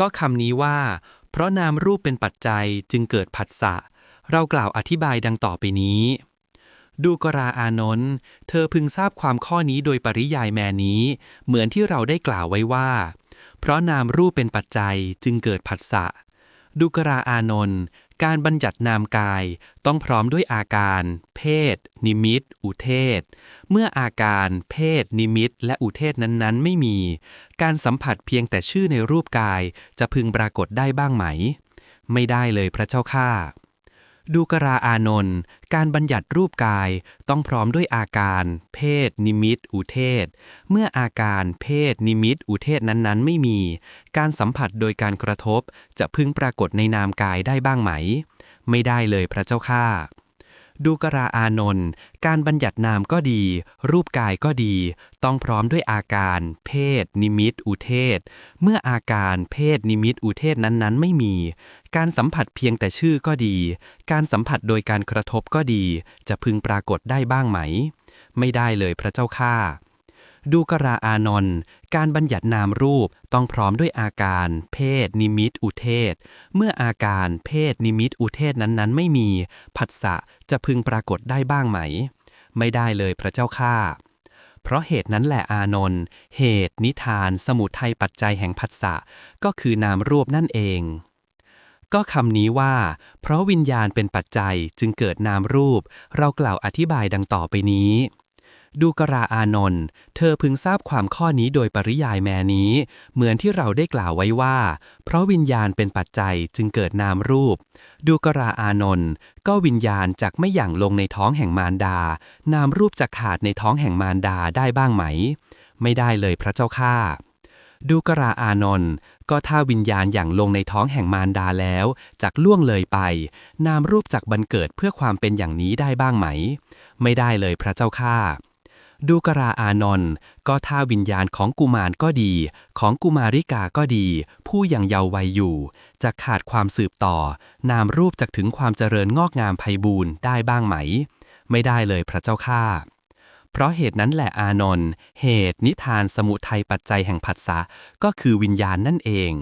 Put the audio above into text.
ก็คำนี้ว่า เพราะนามรูปเป็นปัจจัยจึงเกิดผัสสะ เรากล่าวอธิบายดังต่อไปนี้ ดูกราอานนท์ เธอพึงทราบความข้อนี้โดยปริยายแม่นี้ เหมือนที่เราได้กล่าวไว้ว่า เพราะนามรูปเป็นปัจจัยจึงเกิดผัสสะ ดูกราอานนท์ การบัญญัตินามกายต้องพร้อมด้วยอาการ เพศ นิมิต อุเทศ เมื่ออาการ เพศ นิมิต และอุเทศนั้นๆ ไม่มี การสัมผัสเพียงแต่ชื่อในรูปกายจะพึงปรากฏได้บ้างไหม ไม่ได้เลยพระเจ้าข้า ดูกราอานนท์การบัญญัติรูปกายต้องพร้อมด้วยอาการ เพศ นิมิต อุเทศ เมื่ออาการเพศ นิมิต อุเทศนั้นๆ ไม่มี การสัมผัสโดยการกระทบ จะพึงปรากฏในนามกายได้บ้างไหม ไม่ได้เลยพระเจ้าข้า ดูกราอานนท์การบัญญัตินามก็ดี รูปกายก็ดี ต้องพร้อมด้วยอาการ เพศ นิมิต อุเทศ เมื่ออาการเพศนิมิตอุเทศนั้นๆ ไม่มี การสัมผัสเพียงแต่ชื่อก็ดี การสัมผัสโดยการกระทบก็ดี จะพึงปรากฏได้บ้างไหม ไม่ได้เลยพระเจ้าข้า ดูกราอานนท์การบัญญัตินามรูปต้องพร้อมด้วยอาการ เพศ นิมิต อุเทศ เมื่ออาการ เพศ นิมิต อุเทศนั้นๆ ไม่มี ผัสสะจะพึงปรากฏได้บ้างไหม ไม่ได้เลยพระเจ้าข้าเพราะเหตุนั้นแหละอานนท์เหตุ นิทาน สมุทัยปัจจัยแห่งผัสสะก็คือนามรูปนั่นเองก็คำนี้ว่า เพราะวิญญาณเป็นปัจจัยจึงเกิดนามรูป เรากล่าวอธิบายดังต่อไปนี้ ดูกราอานนท์ เธอพึงทราบความข้อนี้โดยปริยายแม้นี้ เหมือนที่เราได้กล่าวไว้ว่า เพราะวิญญาณเป็นปัจจัยจึงเกิดนามรูป ดูกราอานนท์ ก็วิญญาณจักไม่หยั่งลงในท้องแห่งมารดา นามรูปจะขาดในท้องแห่งมารดาได้บ้างไหม ไม่ได้เลยพระเจ้าข้าดูกราอานนท์ก็ถ้าวิญญาณอย่างลงในท้องแห่งมารดาแล้วจากล่วงเลยไป นามรูปจากบันเกิดเพื่อความเป็นอย่างนี้ได้บ้างไหม ไม่ได้เลยพระเจ้าข้า ดูกราอานนท์ก็ถ้าวิญญาณของกุมารก็ดี ของกุมาริกาก็ดี ผู้ยังเยาว์วัยอยู่จะขาดความสืบต่อ นามรูปจากถึงความเจริญงอกงามไพบูรณ์ได้บ้างไหม ไม่ได้เลยพระเจ้าข้าเพราะเหตุนั้นแหละอานนท์เหตุนิทานสมุทัยปัจจัยแห่งผัสสะก็คือวิญญาณนั่นเอง